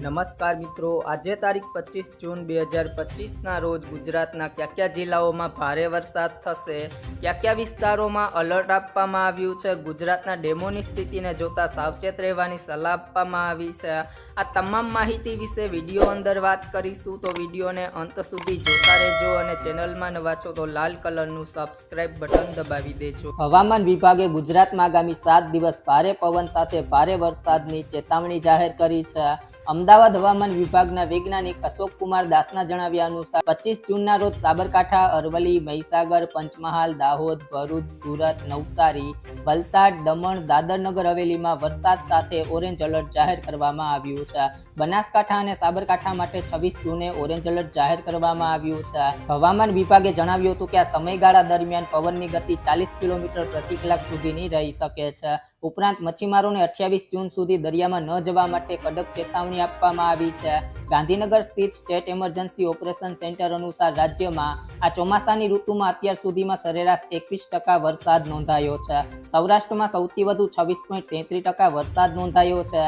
નમસ્કાર મિત્રો, આજે તારીખ પચીસ જૂન બે હજાર પચીસના રોજ ગુજરાતના કયા કયા જિલ્લાઓમાં ભારે વરસાદ થશે, કયા કયા વિસ્તારોમાં અલર્ટ આપવામાં આવ્યું છે, ગુજરાતના ડેમોની સ્થિતિને જોતા સાવચેત રહેવાની સલાહ આપવામાં આવી છે. આ તમામ માહિતી વિશે વીડિયો અંદર વાત કરીશું, તો વિડીયોને અંત સુધી જોતા રહેજો અને ચેનલમાં નવા છો તો લાલ કલરનું સબસ્ક્રાઇબ બટન દબાવી દેજો. હવામાન વિભાગે ગુજરાતમાં આગામી સાત દિવસ ભારે પવન સાથે ભારે વરસાદની ચેતવણી જાહેર કરી છે. અમદાવાદ હવામાન વિભાગના વૈજ્ઞાનિક અશોક કુમાર દાસના જણાવ્યા અનુસાર પચીસ જૂનના રોજ સાબરકાંઠા, અરવલ્લી, મહીસાગર, પંચમહાલ, દાહોદ, ભરૂચ, સુરત, નવસારી, વલસાડ, દમણ, દાદરનગર હવેલીમાં વરસાદ સાથે ઓરેન્જ એલર્ટ જાહેર કરવામાં આવ્યું છે. બનાસકાંઠા અને સાબરકાંઠા માટે છવ્વીસ જૂને ઓરેન્જ એલર્ટ જાહેર કરવામાં આવ્યું છે. હવામાન વિભાગે જણાવ્યું હતું કે આ સમયગાળા દરમિયાન પવનની ગતિ ચાલીસ કિલોમીટર પ્રતિ કલાક સુધીની રહી શકે છે. ઉપરાંત, મચ્છીમારોને અઠ્યાવીસ જૂન સુધી દરિયામાં ન જવા માટે કડક ચેતવણી આપવામાં આવી છે. ગાંધીનગર સ્થિત સ્ટેટ એમરજન્સી ઓપરેશન સેન્ટર અનુસાર રાજ્યમાં આ ચોમાસાની ઋતુમાં અત્યાર સુધીમાં સરેરાશ એકવીસ ટકા વરસાદ નોંધાયો છે. સૌરાષ્ટ્રમાં સૌથી વધુ છવ્વીસ પોઈન્ટ તેત્રીસ ટકા વરસાદ નોંધાયો છે.